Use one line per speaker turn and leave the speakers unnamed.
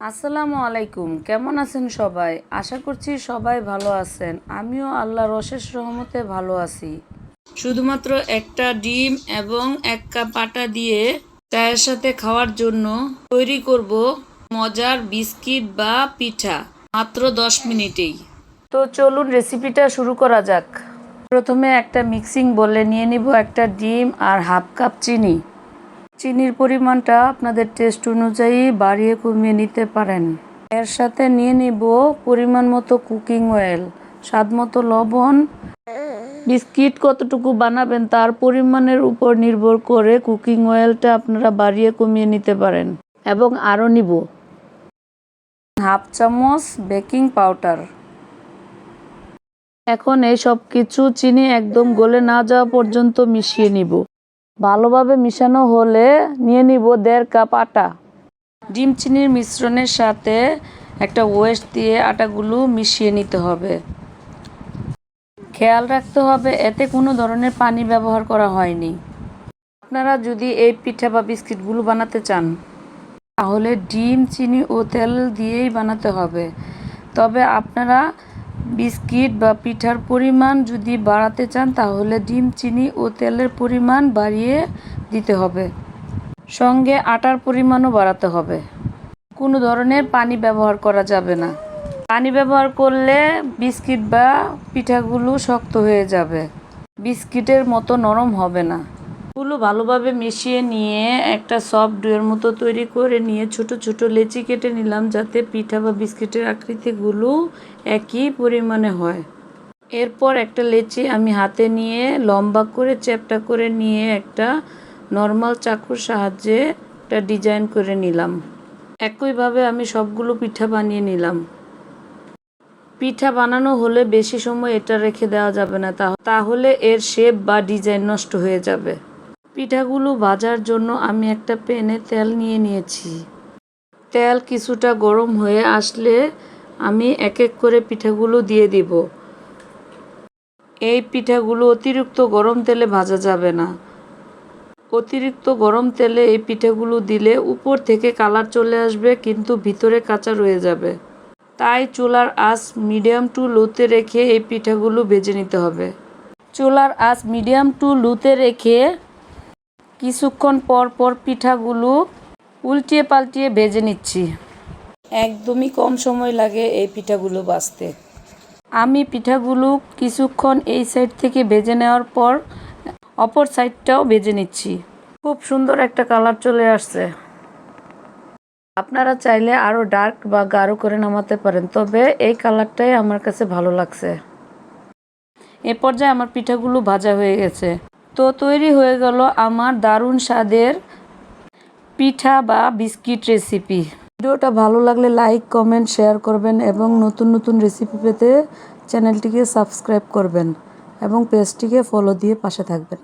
আসসালামু আলাইকুম। কেমন আছেন সবাই? আশা করছি সবাই ভালো আছেন। আমিও আল্লাহর অশেষ রহমতে ভালো আছি। শুধুমাত্র একটা ডিম এবং এক কাপ আটা দিয়ে চায়ের সাথে খাওয়ার জন্য তৈরি করব মজার বিস্কিট বা পিঠা, মাত্র দশ মিনিটেই। তো চলুন রেসিপিটা শুরু করা যাক। প্রথমে একটা মিক্সিং বলে নিয়ে নিব একটা ডিম আর হাফ কাপ চিনি। চিনির পরিমাণটা আপনাদের টেস্ট অনুযায়ী বাড়িয়ে কমিয়ে নিতে পারেন। এর সাথে নিয়ে নিব পরিমাণ মতো কুকিং অয়েল স্বাদ মতো লবণ। বিস্কিট কতটুকু বানাবেন তার পরিমাণের উপর নির্ভর করে কুকিং অয়েলটা আপনারা বাড়িয়ে কমিয়ে নিতে পারেন। এবং আরও নিব। হাফ চামচ বেকিং পাউডার এখন এই সব কিছু চিনি একদম গলে না যাওয়া পর্যন্ত মিশিয়ে নিব। ভালোভাবে মিশানো হলে নিয়ে নিব দেড় কাপ আটা। ডিম চিনির মিশ্রণের সাথে একটা ওয়েস্ট দিয়ে আটাগুলো মিশিয়ে নিতে হবে। খেয়াল রাখতে হবে এতে কোনো ধরনের পানি ব্যবহার করা হয়নি। আপনারা যদি এই পিঠা বা বিস্কিটগুলো বানাতে চান, তাহলে ডিম, চিনি ও তেল দিয়েই বানাতে হবে। তবে আপনারা বিস্কিট বা পিঠার পরিমাণ যদি বাড়াতে চান, তাহলে ডিম, চিনি ও তেলের পরিমাণ বাড়িয়ে দিতে হবে। সঙ্গে আটার পরিমাণও বাড়াতে হবে। কোনো ধরনের পানি ব্যবহার করা যাবে না। পানি ব্যবহার করলে বিস্কিট বা পিঠাগুলো শক্ত হয়ে যাবে। বিস্কিটের মতো নরম হবে না। গুলো ভালোভাবে মিশিয়ে নিয়ে একটা সফট ডুয়ের মতো তৈরি করে নিয়ে ছোট ছোট লেচি কেটে নিলাম যাতে পিঠা বা বিস্কিটের আকৃতিগুলো একই পরিমাণে হয়। এরপর একটা লেচি আমি হাতে নিয়ে লম্বা করে চ্যাপটা করে নিয়ে একটা নর্মাল চাকুর সাহায্যে একটা ডিজাইন করে নিলাম। একইভাবে আমি সবগুলো পিঠা বানিয়ে নিলাম। পিঠা বানানো হলে বেশি সময় এটা রেখে দেওয়া যাবে না তাহলে এর শেপ বা ডিজাইন নষ্ট হয়ে যাবে। পিঠাগুলো ভাজার জন্য আমি একটা প্যানে তেল নিয়ে নিয়েছি। তেল কিছুটা গরম হয়ে আসলে আমি এক এক করে পিঠাগুলো দিয়ে দিব। এই পিঠাগুলো অতিরিক্ত গরম তেলে ভাজা যাবে না। অতিরিক্ত গরম তেলে এই পিঠাগুলো দিলে উপর থেকে কালার চলে আসবে, কিন্তু ভিতরে কাঁচা রয়ে যাবে। তাই চুলার আঁচ মিডিয়াম টু লোতে রেখে এই পিঠাগুলো ভেজে নিতে হবে। চুলার আঁচ মিডিয়াম টু লুতে রেখে কিছুক্ষণ পর পর পিঠাগুলো উল্টিয়ে পাল্টিয়ে ভেজে নিচ্ছি। একদমই কম সময় লাগে এই পিঠাগুলো বাছতে আমি পিঠাগুলো কিছুক্ষণ এই সাইড থেকে ভেজে নেওয়ার পর অপর সাইডটাও ভেজে নিচ্ছি। খুব সুন্দর একটা কালার চলে আসছে। আপনারা চাইলে আরও ডার্ক বা গাঢ় করে নামাতে পারেন তবে এই কালারটাই আমার কাছে ভালো লাগছে। এ পর্যায়ে আমার পিঠাগুলো ভাজা হয়ে গেছে। তো তৈরি হয়ে গেল আমার দারুণ স্বাদের পিঠা বা বিস্কিট রেসিপি ভিডিওটা ভালো লাগলে লাইক কমেন্ট শেয়ার করবেন এবং নতুন নতুন রেসিপি পেতে চ্যানেলটিকে সাবস্ক্রাইব করবেন এবং পেজটিকে ফলো দিয়ে পাশে থাকবেন।